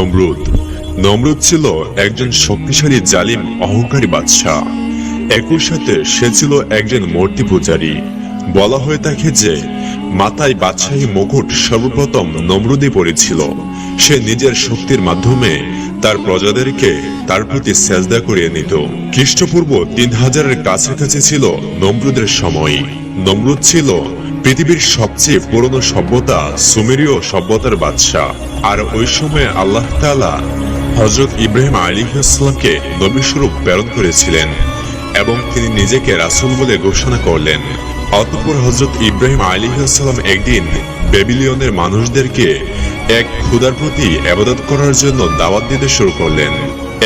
নমরুদ। নমরুদ ছিল একজন শক্তিশালী, জালিম, অহংকারী বাদশাহ। একই সাথে সে ছিল একজন মূর্তি পূজারী। বলা হয়ে থাকে যে মাথায় বাদশাহী মুকুট সর্বপ্রথম নমরুদে পড়েছিল। সে নিজের শক্তির মাধ্যমে তার প্রজাদেরকে তার প্রতি সেজদা করিয়ে নিত। খ্রিস্টপূর্ব তিন হাজারের কাছাকাছি ছিল নমরুদের সময়। নমরুদ ছিল পৃথিবীর সবচেয়ে পুরনো সভ্যতা সুমেরীয় সভ্যতার বাদশাহ। আর ওই সময়ে আল্লাহ তাআলা হজরত ইব্রাহিম আলিহাস্লামকে নবী স্বরূপ প্রেরণ করেছিলেন এবং তিনি নিজেকে রাসূল বলে ঘোষণা করলেন। অতঃপর হজরত ইব্রাহিম আলিহাস্লাম একদিন বেবিলিয়নের মানুষদেরকে এক ক্ষুদার প্রতি আবাদত করার জন্য দাওয়াত দিতে শুরু করলেন।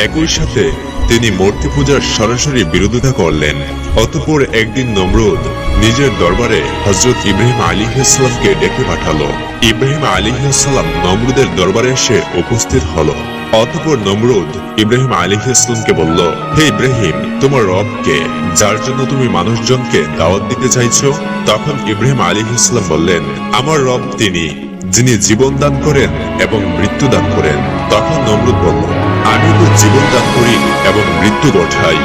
একই সাথে তিনি মূর্তি পূজার সরাসরি বিরোধিতা করলেন। অতঃপর একদিন নমরুদ নিজের দরবারে হজরত ইব্রাহিম আলী ইসলামকে ডেকে পাঠালো। ইব্রাহিম আলী ইসলাম নমরুদের দরবারে এসে উপস্থিত হলো। অতঃপর নমরুদ ইব্রাহিম আলী ইসলামকে বলল, হে ইব্রাহিম, তোমার রবকে যার জন্য তুমি মানুষজনকে দাওয়াত দিতে চাইছো? তখন ইব্রাহিম আলী ইসলাম বললেন, আমার রব তিনি, যিনি জীবন দান করেন এবং মৃত্যু দান করেন। তখন নমরুদ বলল, আমি তো জীবন দান করি এবং মৃত্যু ঘটাই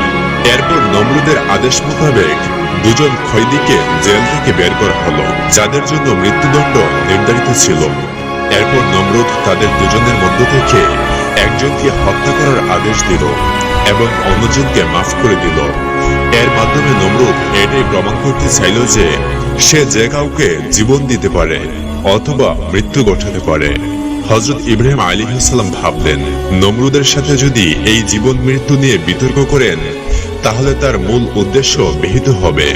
এরপর নমরুদের আদেশ মোতাবেক দুজন খৈদিকে জেল থেকে বের করা হলো, যাদের জন্য মৃত্যুদণ্ড নির্ধারিত ছিল। এরপর নমরুদ তাদের দুজনের মধ্য থেকে একজনকে হত্যা করার আদেশ দিল এবং অন্যজনকে মাফ করে দিল। এর মাধ্যমে নমরুদ এটাই প্রমাণ করতে চাইল যে সে যে কাউকে জীবন দিতে পারে অথবা মৃত্যু ঘটাতে পারে। হজরত ইব্রাহিম আলী সাল্লাম ভাবলেন, নমরুদের সাথে যদি এই জীবন মৃত্যু নিয়ে বিতর্ক করেন, তাহলে তার মূল উদ্দেশ্য বিহিত হবে।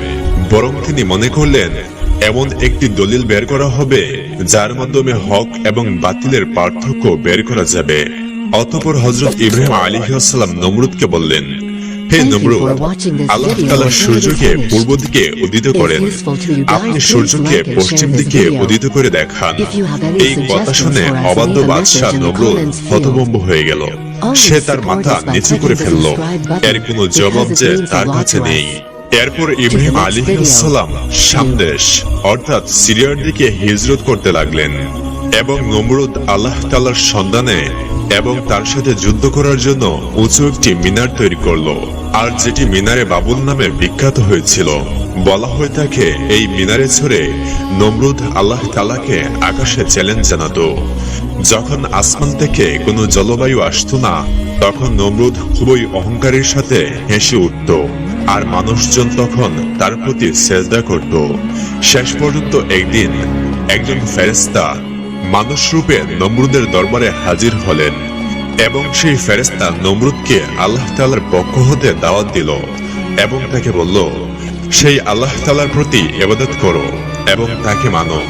বরং তিনি মনে করলেন, এমন একটি দলিল বের করা হবে, যার মাধ্যমে হক এবং বাতিলের পার্থক্য বের করা যাবে। অতপর হজরত ইব্রাহিম আলী সাল্লাম নমরুদকে বললেন হে নমরুদ আল্লাহ তাআলা সূর্যকে পূর্ব দিকে উদিত করেন। আপনি সূর্যকে পশ্চিম দিকে উদিত করে দেখান। এই কথা শুনে অবাধ্য বাদশাহ নমরুদ হতভম্ব হয়ে গেল। সে তার মাথা নিচু করে ফেলল। এর কোনো জবাব যে তার কাছে নেই। এরপর ইব্রাহিম আলী সালাম সামদেশ অর্থাৎ সিরিয়ার দিকে হিজরত করতে লাগলেন এবং নমরুদ আল্লাহ তালার সন্ধানে এবং তার সাথে যুদ্ধ করার জন্য উঁচু একটি মিনার তৈরি করল। আর যেটি মিনারে বাবুল নামে বিখ্যাত হয়েছিল, বলা হয়ে থাকে এই মিনারে ছড়ে নমরুদ আল্লাহ তালাকে আকাশে চ্যালেঞ্জ জানাতো। যখন আসমান থেকে কোনো জলবায়ু আসতো না, তখন নমরুদ খুবই অহংকারের সাথে হেসে উঠত, আর মানুষজন তখন তার প্রতি সেজদা করত। শেষ পর্যন্ত একদিন একজন ফেরেস্তা মানুষ রূপে নমরুদের দরবারে হাজির হলেন। এবং সেই ফেরেস্তা নমরুদকে আল্লাহ তালার পক্ষ হতে দাওয়াত দিল এবং তাকে বলল, সেই আল্লাহ তালার প্রতি এবাদত করো এবং তাকে মানো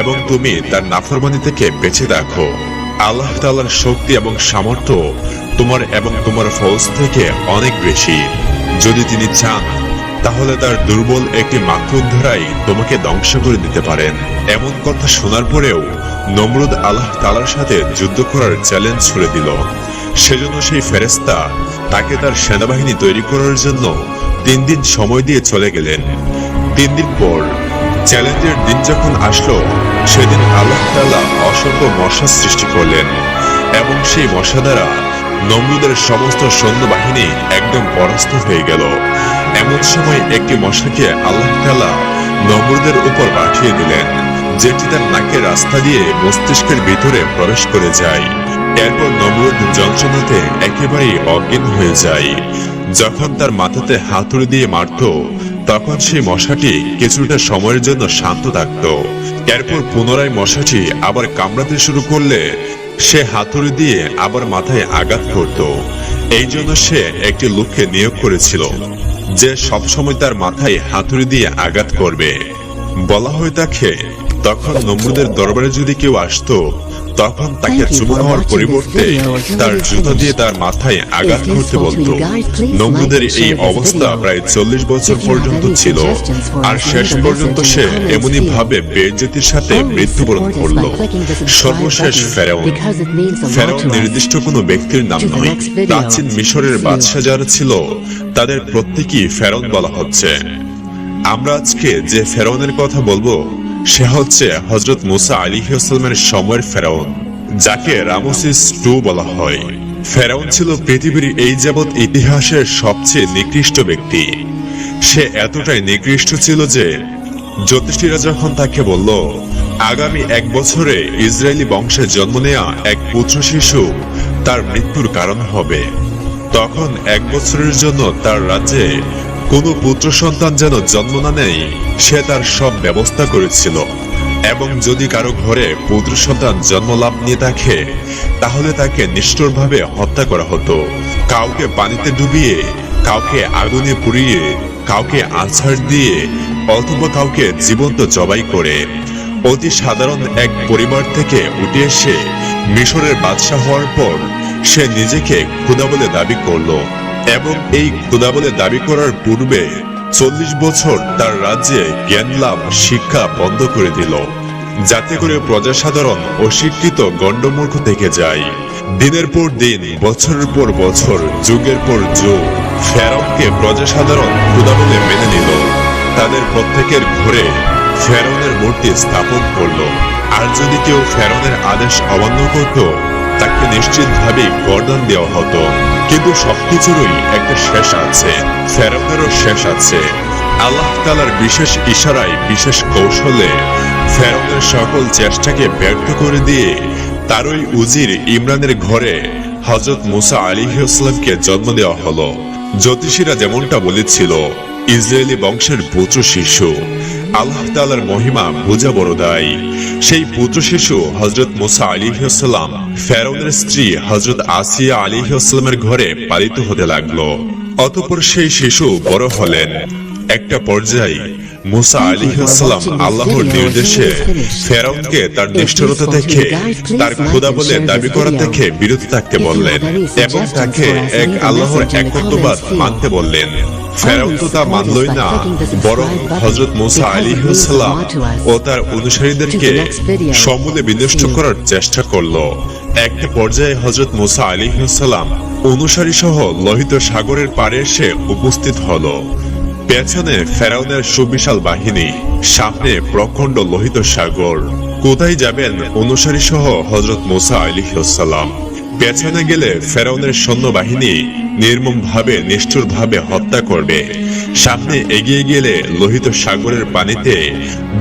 এবং তুমি তার নাফরমানি থেকে বেঁচে রাখো আল্লাহ তালার শক্তি এবং সামর্থ্য তোমার এবং তোমার ফৌজ থেকে অনেক বেশি। যদি তিনি চান, তাহলে তার দুর্বল একটি মাকড়ুদ ধরাই তোমাকে ধ্বংস করে দিতে পারেন। এমন কথা শোনার পরেও নমরুদ আল্লাহ তালার সাথে যুদ্ধ করার চ্যালেঞ্জ ছুড়ে দিল। সেজন্য সেই ফেরেস্তা তাকে তার সেনাবাহিনী তৈরি করার জন্য তিন দিন সময় দিয়ে চলে গেলেন। তিন দিন পর চ্যালেঞ্জের দিন যখন আসলো, সেদিন আল্লাহ তাআলা অসংখ্য মশা সৃষ্টি করলেন এবং সেই মশা দ্বারা নমরুদের সমস্ত সৈন্যবাহিনী একদম পরাস্ত হয়ে গেল। এমন সময় একটি মশাকে আল্লাহ তাআলা নমরুদের উপর পাঠিয়ে দিলেন। যেটি তার নাকের রাস্তা দিয়ে মস্তিষ্কের ভিতরে প্রবেশ করে যায়। এরপর নমরুদ যন্ত্রণাতে একেবারেই অজ্ঞান হয়ে যায়। যখন তার মাথাতে হাতুড়ি দিয়ে মারত, তখন সেই মশাটি কিছুটা সময়ের জন্য শান্ত থাকত। এরপর পুনরায় মশাটি আবার কামড়াতে শুরু করলে, সে হাতুড়ি দিয়ে আবার মাথায় আঘাত করত। এই জন্য সে একটি লোককে নিয়োগ করেছিল, যে সবসময় তার মাথায় হাতুড়ি দিয়ে আঘাত করবে। বলা হয়ে থাকে তখন নমরুদের দরবারে যদি কেউ আসতো তখন তাকে চুমু খাওয়ার পরিবর্তে তার জুতা দিয়ে তার মাথায় আঘাত করতে বলতো। নমরুদের এই অবস্থা প্রায় চল্লিশ বছর পর্যন্ত ছিল। আর শেষ পর্যন্ত সে এমনই ভাবে বেজ্জতির সাথে মৃত্যুবরণ করল। সর্বশেষ ফেরাউন। ফেরাউন নির্দিষ্ট কোনো ব্যক্তির নাম নয়। প্রাচীন মিশরের বাদশাহ যারা ছিল তাদের প্রত্যেকই ফেরাউন বলা হচ্ছে। আমরা আজকে যে ফেরাউনের কথা বলব সে হচ্ছে হজরত মুসা আলী হাসলামের সময়ের ফেরাউন, যাকে রামোসিস টু বলা হয়। ফেরাউন ছিল পৃথিবীর এই যাবৎ ইতিহাসের সবচেয়ে নিকৃষ্ট ব্যক্তি। সে এতটাই নিকৃষ্ট ছিল যে জ্যোতিষীরা যখন তাকে বলল, আগামী এক বছরে ইসরায়েলি বংশে জন্ম নেয়া এক পুত্র শিশু, তার মৃত্যুর কারণ হবে। তখন এক বছরের জন্য তার রাজ্যে কোনো পুত্র সন্তান যেন জন্ম না নেয়, সে তার সব ব্যবস্থা করেছিল। এবং যদি কারও ঘরে পুত্র সন্তান জন্ম লাভ নিয়ে থাকে, তাহলে তাকে নিষ্ঠুরভাবে হত্যা করা হতো। কাউকে পানিতে ডুবিয়ে, কাউকে আগুনে পুড়িয়ে, কাউকে আছাড় দিয়ে, অথবা কাউকে জীবন্ত জবাই করে। অতি সাধারণ এক পরিবার থেকে উঠে এসে মিশরের বাদশাহ হওয়ার পর, সে নিজেকে খুদা বলে দাবি করল। এবং এই খুদা বলে দাবি করার পূর্বে চল্লিশ বছর তার রাজ্যে জ্ঞান লাভ, শিক্ষা বন্ধ করে দিল, যাতে করে প্রজাসাধারণ অশিক্ষিত গণ্ডমূর্খ থেকে যায়। দিনের পর দিন, বছরের পর বছর, যুগের পর যুগ, ফেরনকে প্রজাসাধারণ খুদা বলে মেনে নিল। তাদের প্রত্যেকের ঘরে ফেরনের মূর্তি স্থাপন করল। আর যদি কেউ ফেরনের আদেশ অমান্য করত তাকে নিশ্চিতভাবে গর্দন দেওয়া হতো। কিন্তু সবকিছুরই একটা শেষ আছে ফেরনেরও শেষ আছে। আল্লাহ তালার বিশেষ ইশারায়, বিশেষ কৌশলে ফেরনের সকল চেষ্টাকে ব্যর্থ করে দিয়ে তারই উজির ইমরানের ঘরে হজরত মুসা আলী ইসলামকে জন্ম দেওয়া হলো। জ্যোতিষীরা যেমনটা বলেছিল, ইসরায়েলি বংশের পুত্র শিশু। আল্লাহ তালার মহিমা বোঝা বড় দায়। সেই পুত্র শিশু হজরত মোসা আলী সাল্লাম ফেরৌনের স্ত্রী হজরত আসিয়া আলী সাল্লামের ঘরে পালিত হতে লাগল। অতপর সেই শিশু বড় হলেন। একটা পর্যায়ে মুসা আলী সাল্লাম আল্লাহর নির্দেশে ফেরাউনকে তার নিষ্ঠুরতা থেকে তার খোদা বলে দাবি করা থেকে বিরত থাকতে বললেন এবং তাকে এক আল্লাহর একত্ববাদ মানতে বললেন। ফেরাউন তো তা মানলই না বরং হজরত মুসা আলী ও তার অনুসারীদেরকে সমূলে বিনষ্ট করার চেষ্টা করল। একটা পর্যায়ে হজরত মুসা আলী সাল্লাম অনুসারী সহ লোহিত সাগরের পাড়ে এসে উপস্থিত হলো। পেছনে ফেরাউনের সুবিশাল বাহিনী, সামনে প্রখণ্ড লোহিত সাগর। কোথায় যাবেন অনুসারী সহ হজরত মুসা আলিহাসাল্লাম পেছনে গেলে ফেরাউনের সৈন্যবাহিনী নির্মম ভাবে নিষ্ঠুর ভাবে হত্যা করবে। সামনে এগিয়ে গেলে লোহিত সাগরের পানিতে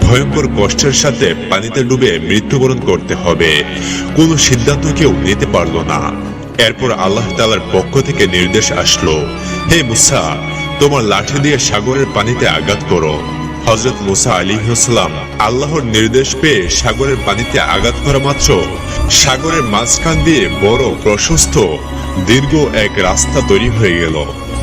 ভয়ঙ্কর কষ্টের সাথে পানিতে ডুবে মৃত্যুবরণ করতে হবে। কোনো সিদ্ধান্ত কেউ নিতে পারল না। এরপর আল্লাহ তালার পক্ষ থেকে নির্দেশ আসলো, হে মুসা তোমার লাঠি দিয়ে সাগরের পানিতে আঘাত করো। হজরত মুসা আলী সালাম আল্লাহর নির্দেশ পেয়ে সাগরের পানিতে আঘাত করা মাত্র। সাগরের মাঝখান দিয়ে বড় প্রশস্ত, দীর্ঘ এক রাস্তা তৈরি হয়ে গেল।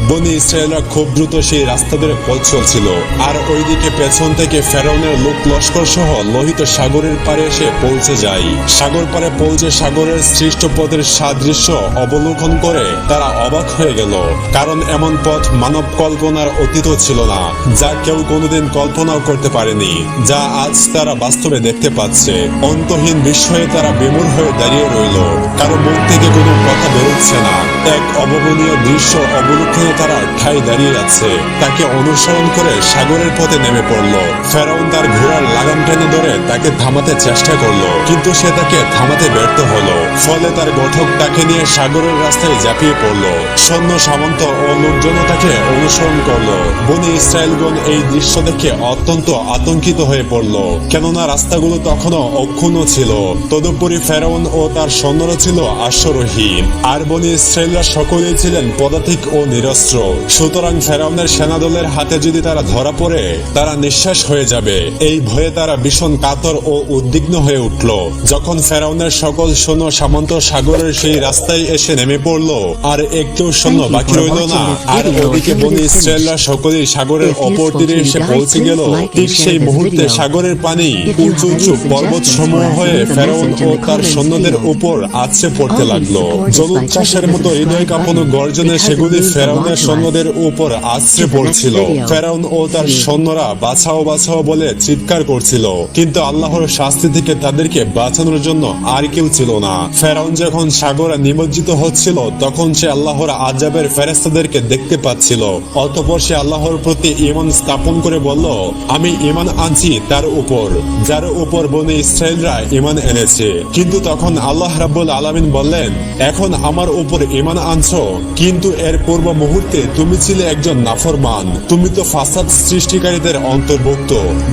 বনি ইসরায়েলরা খুব দ্রুত সেই রাস্তা ধরে পথ চলছিল। আর ওইদিকে পেছন থেকে ফেরাউনের লোক লস্কর সহ লোহিত সাগরের পারে এসে পৌঁছে যায়। সাগর পারে পৌঁছে সাগরের সৃষ্ট পথের সাদৃশ্য অবলোকন করে তারা অবাক হয়ে গেল। কারণ এমন পথ মানব কল্পনার অতীত ছিল না, যা কেউ কোনোদিন কল্পনাও করতে পারেনি, যা আজ তারা বাস্তবে দেখতে পাচ্ছে। অন্তহীন বিস্ময়ে তারা বিমূর হয়ে দাঁড়িয়ে রইল। কারও মুখ থেকে কোনো কথা বেরোচ্ছে না। এক অভাবনীয় দৃশ্য অবলোকনে তারা ঠাই দাঁড়িয়ে আছে। তাকে অনুসরণ করে সাগরের পথে নেমে পড়ল। ফেরাউন তার ঘোড়ার লাগাম টেনে ধরে তাকে থামাতে চেষ্টা করল, কিন্তু সে তাকে থামাতে ব্যর্থ হলো। ফলে তার গঠক তাকে নিয়ে সাগরের রাস্তায় ঝাঁপিয়ে পড়ল। সৈন্য সামন্ত ও লোকজন তাকে অনুসরণ করল। বনি ইসরায়েলগণ এই দৃশ্য দেখে অত্যন্ত আতঙ্কিত হয়ে পড়ল, কেননা রাস্তাগুলো তখনও অক্ষুণ্ণ ছিল। তদুপরি ফেরাউন ও তার সৈন্যরা ছিল আশ্বরহীন আর বনি ইসরায়েলরা সকলেই ছিলেন পদাতিক ও নিরস্ত্র। সুতরাং ফেরাউনের সেনাদলের হাতে যদি তারা ধরা পড়ে তারা নিঃশ্বাস হয়ে যাবে। এই ভয়ে তারা ভীষণ কাতর ও উদ্বিগ্ন হয়ে উঠল। যখন ফেরাউনের সকল সৈন্য সামন্ত সাগরের সেই রাস্তায় এসে নেমে পড়ল আর একটু সৈন্য বাকি রইল না আর ওদিকে বনি ইসরায়েলরা সকলেই সাগরের অপর তীরে এসে পৌঁছে গেল। ঠিক সেই মুহূর্তে সাগরের পানি উঁচু উঁচু পর্বত সমূহ হয়ে ফেরাউন ও তার সৈন্যদের উপর আছড়ে পড়তে লাগল। জলোচ্ছ্বাসের মতো হৃদয় কাঁপানো গর্জনে সেগুলি ফেরাউনের সৈন্যদের উপর আশ্রে পড়ছিল। ফেরাউন ও তার সৈন্যরা বাঁচাও বাঁচাও বলে চিৎকার করছিল। কিন্তু আল্লাহর শাস্তি থেকে তাদেরকে বাঁচানোর জন্য আর কেউ ছিল না। ফেরাউন যখন সাগরে নিমজ্জিত হচ্ছিল, তখন সে আল্লাহর আজাবের ফেরেস্তাদেরকে দেখতে পাচ্ছিল। অতপর সে আল্লাহর প্রতি ইমান স্থাপন করে বলল, আমি ইমান আনছি তার উপর। যার উপর বনে ইসরায়েলরা ইমান এনেছে। কিন্তু তখন আল্লাহ রাব্বুল আলামিন বললেন, এখন আমার উপর ইমান আনছো, কিন্তু এর পূর্ব মুহূর্তে তুমি ছিলে একজন নাফরমান। তুমি তো ফাসাদ সৃষ্টিকারীদের অন্তর্ভুক্ত।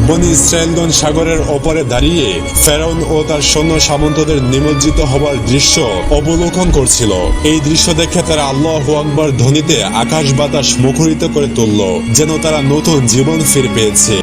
বনি ইসরায়েলগঞ্জ সাগরের ওপরে দাঁড়িয়ে ফেরাউন ও তার সৈন্য সামন্তদের নিমজ্জিত হবার দৃশ্য অবলোকন করছিল। এই দৃশ্য দেখে তারা আল্লাহ আকবর ধ্বনিতে আকাশ বাতাস মুখরিত করে তুলল, যেন তারা নতুন জীবন ফিরে পেয়েছে।